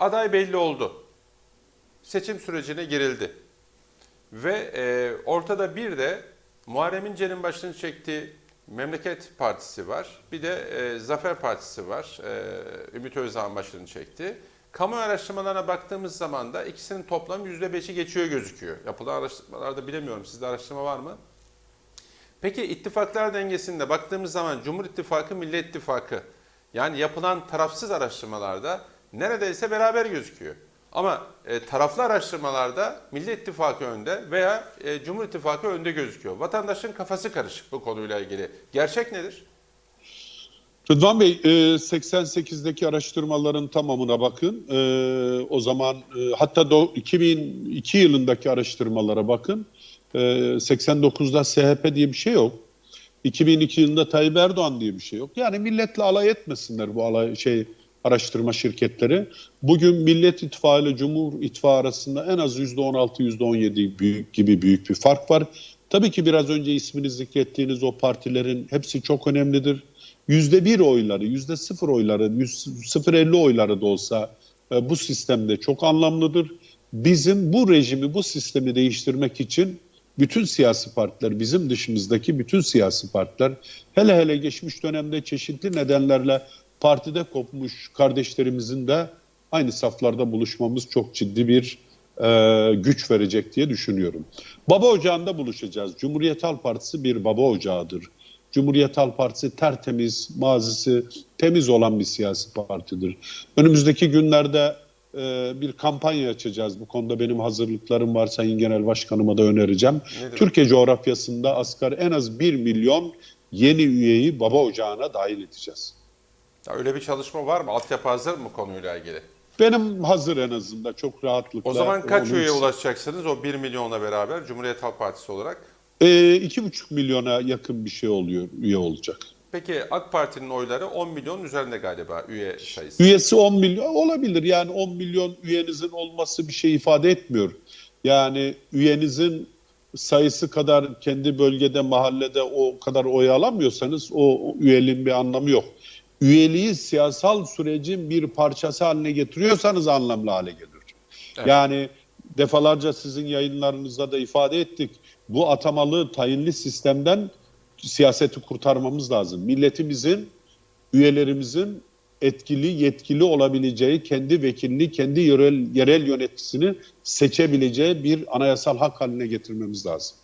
aday belli oldu. Seçim sürecine girildi. Ve e, ortada bir de Muharrem İnce'nin başını çektiği Memleket Partisi var. Bir de e, Zafer Partisi var. E, Ümit Özdağ'ın başını çekti. Kamu araştırmalarına baktığımız zaman da ikisinin toplamı %5'i geçiyor gözüküyor. Yapılan araştırmalarda bilemiyorum. Sizde araştırma var mı? Peki ittifaklar dengesinde baktığımız zaman Cumhur İttifakı, Millet İttifakı yani yapılan tarafsız araştırmalarda neredeyse beraber gözüküyor. Ama e, taraflı araştırmalarda Millet İttifakı önde veya e, Cumhur İttifakı önde gözüküyor. Vatandaşın kafası karışık bu konuyla ilgili. Gerçek nedir? Rıdvan Bey, e, 88'deki araştırmaların tamamına bakın. E, o zaman e, hatta do- 2002 yılındaki araştırmalara bakın. E, 89'da SHP diye bir şey yok. 2002 yılında Tayyip Erdoğan diye bir şey yok. Yani milletle alay etmesinler bu alay şey araştırma şirketleri. Bugün Millet İttifakı ile Cumhur İttifakı arasında en az %16 %17 büyük gibi büyük bir fark var. Tabii ki biraz önce ismini zikrettiğiniz o partilerin hepsi çok önemlidir. Yüzde bir oyları, yüzde sıfır oyları, yüz- sıfır elli oyları da olsa e, bu sistemde çok anlamlıdır. Bizim bu rejimi, bu sistemi değiştirmek için bütün siyasi partiler, bizim dışımızdaki bütün siyasi partiler, hele hele geçmiş dönemde çeşitli nedenlerle partide kopmuş kardeşlerimizin de aynı saflarda buluşmamız çok ciddi bir e, güç verecek diye düşünüyorum. Baba ocağında buluşacağız. Cumhuriyet Halk Partisi bir baba ocağıdır. Cumhuriyet Halk Partisi tertemiz, mazisi temiz olan bir siyasi partidir. Önümüzdeki günlerde e, bir kampanya açacağız. Bu konuda benim hazırlıklarım var. Sayın Genel Başkanıma da önereceğim. Nedir? Türkiye coğrafyasında asgari en az 1 milyon yeni üyeyi baba ocağına dahil edeceğiz. Ya öyle bir çalışma var mı? Altyapı hazır mı konuyla ilgili? Benim hazır en azından çok rahatlıkla. O zaman kaç onun- üyeye ulaşacaksınız o 1 milyonla beraber Cumhuriyet Halk Partisi olarak? Ee, iki buçuk milyona yakın bir şey oluyor, üye olacak. Peki AK Parti'nin oyları 10 milyonun üzerinde galiba üye sayısı. Üyesi 10 milyon olabilir. Yani 10 milyon üyenizin olması bir şey ifade etmiyor. Yani üyenizin sayısı kadar kendi bölgede, mahallede o kadar oy alamıyorsanız o üyeliğin bir anlamı yok. Üyeliği siyasal sürecin bir parçası haline getiriyorsanız anlamlı hale gelir. Evet. Yani defalarca sizin yayınlarınızda da ifade ettik. Bu atamalı, tayinli sistemden siyaseti kurtarmamız lazım. Milletimizin, üyelerimizin etkili, yetkili olabileceği, kendi vekilini, kendi yerel, yerel yöneticisini seçebileceği bir anayasal hak haline getirmemiz lazım.